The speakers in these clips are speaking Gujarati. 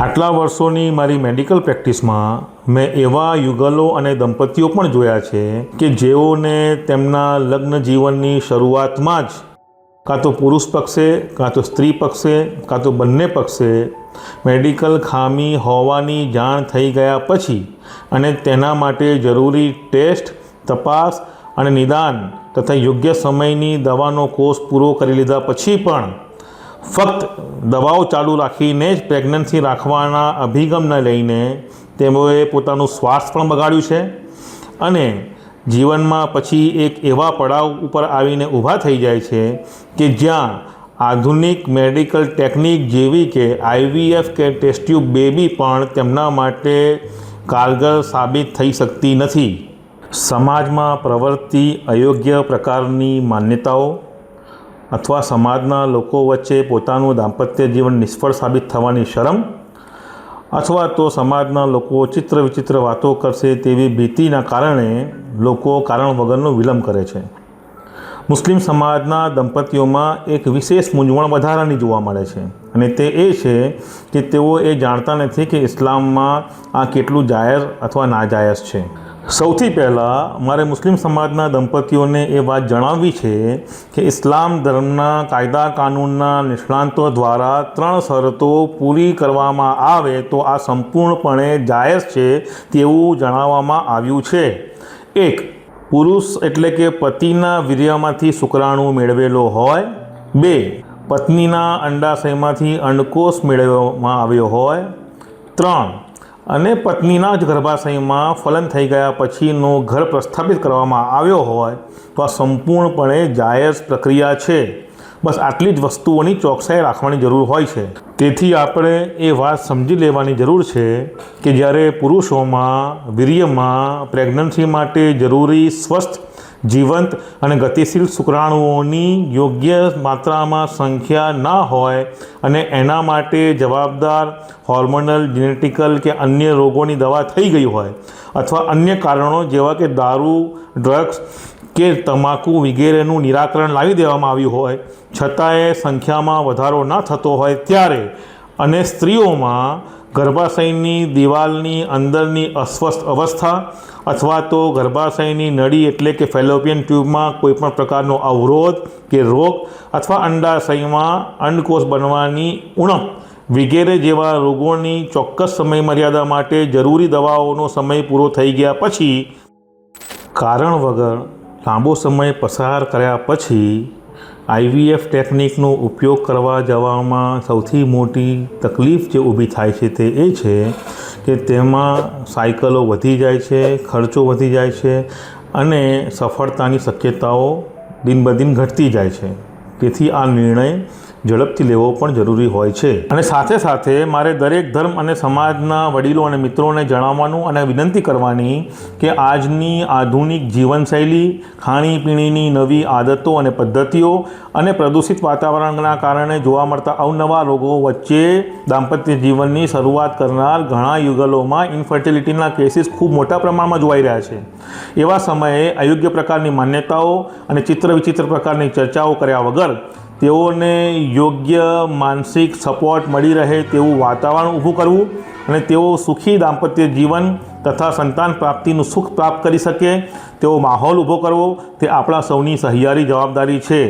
આટલા વર્ષોની મારી મેડિકલ પ્રેક્ટિસમાં મેં એવા યુગલો અને દંપતીઓ પણ જોયા છે કે જેઓને તેમના લગ્ન જીવનની શરૂઆતમાં જ કાં તો પુરુષ પક્ષે, કાં તો સ્ત્રી પક્ષે, કાં તો બંને પક્ષે મેડિકલ ખામી હોવાની જાણ થઈ ગયા પછી અને તેના માટે જરૂરી ટેસ્ટ, તપાસ અને નિદાન તથા યોગ્ય સમયની દવાનો કોર્સ પૂરો કરી લીધા પછી પણ ફક્ત દવાઓ ચાલુ રાખીને જ પ્રેગ્નન્સી રાખવાના અભિગમને લઈને તેઓએ પોતાનું સ્વાસ્થ્ય પણ બગાડ્યું છે. અને જીવનમાં પછી એક એવા પડાવ ઉપર આવીને ઊભા થઈ જાય છે કે જ્યાં આધુનિક મેડિકલ ટેકનિક જેવી કે આઈવીએફ કે ટેસ્ટ્યુબ બેબી પણ તેમના માટે કારગર સાબિત થઈ શકતી નથી. સમાજમાં પ્રવર્તી અયોગ્ય પ્રકારની માન્યતાઓ અથવા સમાજના લોકો વચ્ચે પોતાનું દાંપત્ય જીવન નિષ્ફળ સાબિત થવાની શરમ અથવા તો સમાજના લોકો ચિત્ર વિચિત્ર વાતો કરશે તેવી ભીતિના કારણે લોકો કારણ વગરનો વિલંબ કરે છે. મુસ્લિમ સમાજના દંપતીઓમાં એક વિશેષ મૂંઝવણ વધારાની જોવા મળે છે અને તે એ છે કે તેઓ એ જાણતા નથી કે ઇસ્લામમાં આ કેટલું જાહેર અથવા નાજાયઝ છે. સૌથી પહેલાં મારે મુસ્લિમ સમાજના દંપતીઓને એ વાત જણાવવી છે કે ઇસ્લામ ધર્મના કાયદા કાનૂનના નિષ્ણાંતો દ્વારા ત્રણ શરતો પૂરી કરવામાં આવે તો આ સંપૂર્ણપણે જાયઝ છે તેવું જણાવવામાં આવ્યું છે. એક, પુરુષ એટલે કે પતિના વીર્યમાંથી શુક્રાણુ મેળવેલો હોય. બે, પત્નીના અંડાશયમાંથી અંડકોષ મેળવવામાં આવ્યો હોય. ત્રણ અને પત્નીના જ ગર્ભાશયમાં ફલન થઈ ગયા પછીનો ઘર પ્રસ્થાપિત કરવામાં આવ્યો હોય તો આ સંપૂર્ણપણે જાયજ પ્રક્રિયા છે. બસ આટલી જ વસ્તુઓની ચોકસાઈ રાખવાની જરૂર હોય છે. તેથી આપણે એ વાત સમજી લેવાની જરૂર છે કે જ્યારે પુરુષોમાં, વીર્યમાં, પ્રેગ્નન્સી માટે જરૂરી સ્વસ્થ જીવંત અને ગતિશીલ શુક્રાણુઓની યોગ્ય માત્રામાં સંખ્યા ના હોય અને એના માટે જવાબદાર હોર્મોનલ, જેનેટિકલ કે અન્ય રોગોની દવા થઈ ગઈ હોય અથવા અન્ય કારણો જેવા કે દારૂ, ડ્રગ્સ કે તમાકુ વગેરેનું નિરાકરણ લાવી દેવામાં આવ્યું હોય, છતાંય સંખ્યામાં વધારો ન થતો હોય ત્યારે અને સ્ત્રીઓમાં ગર્ભાશયની દિવાલની અંદરની અસ્વસ્થ અવસ્થા અથવા તો ગર્ભાશયની નળી એટલે કે ફેલોપિયન ટ્યુબમાં કોઈપણ પ્રકારનો અવરોધ કે રોગ અથવા અંડાશયમાં અંડકોષ બનવાની ઉણપ વગેરે જેવા રોગોની ચોક્કસ સમય મર્યાદા માટે જરૂરી દવાઓનો સમય પૂરો થઈ ગયા પછી કારણ વગર લાંબો સમય પસાર કર્યા પછી આઈવીએફ ટેકનિકનો ઉપયોગ કરવા જવામાં સૌથી મોટી તકલીફ જે ઊભી થાય છે તે એ છે કે તેમાં સાયકલો વધી જાય છે, ખર્ચો વધી જાય છે અને સફળતાની શક્યતાઓ દિન બદિન ઘટતી જાય છે. તેથી આ નિર્ણય ઝડપથી લેવો પણ જરૂરી હોય છે. અને સાથે સાથે મારે દરેક ધર્મ અને સમાજના વડીલો અને મિત્રોને જણાવવાનું અને વિનંતી કરવાની કે આજની આધુનિક જીવનશૈલી, ખાણીપીણીની નવી આદતો અને પદ્ધતિઓ અને પ્રદૂષિત વાતાવરણના કારણે જોવા મળતા અવનવા રોગો વચ્ચે દાંપત્ય જીવનની શરૂઆત કરનાર ઘણા યુગલોમાં ઇન્ફર્ટિલિટીના કેસીસ ખૂબ મોટા પ્રમાણમાં જોવાઈ રહ્યા છે. એવા સમયે અયોગ્ય પ્રકારની માન્યતાઓ અને ચિત્ર વિચિત્ર પ્રકારની ચર્ચાઓ કર્યા વગર તેઓને યોગ્ય માનસિક સપોર્ટ મળી રહે તેવું વાતાવરણ ઊભું કરવું અને તેઓ સુખી દાંપત્ય જીવન તથા સંતાન પ્રાપ્તિનું સુખ પ્રાપ્ત કરી શકે, તેવો માહોલ ઊભો કરવો તે આપણા સૌની સહિયારી જવાબદારી છે.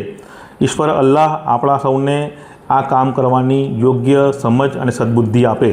ઈશ્વર અલ્લાહ આપણા સૌને આ કામ કરવાની યોગ્ય સમજ અને સદબુદ્ધિ આપે.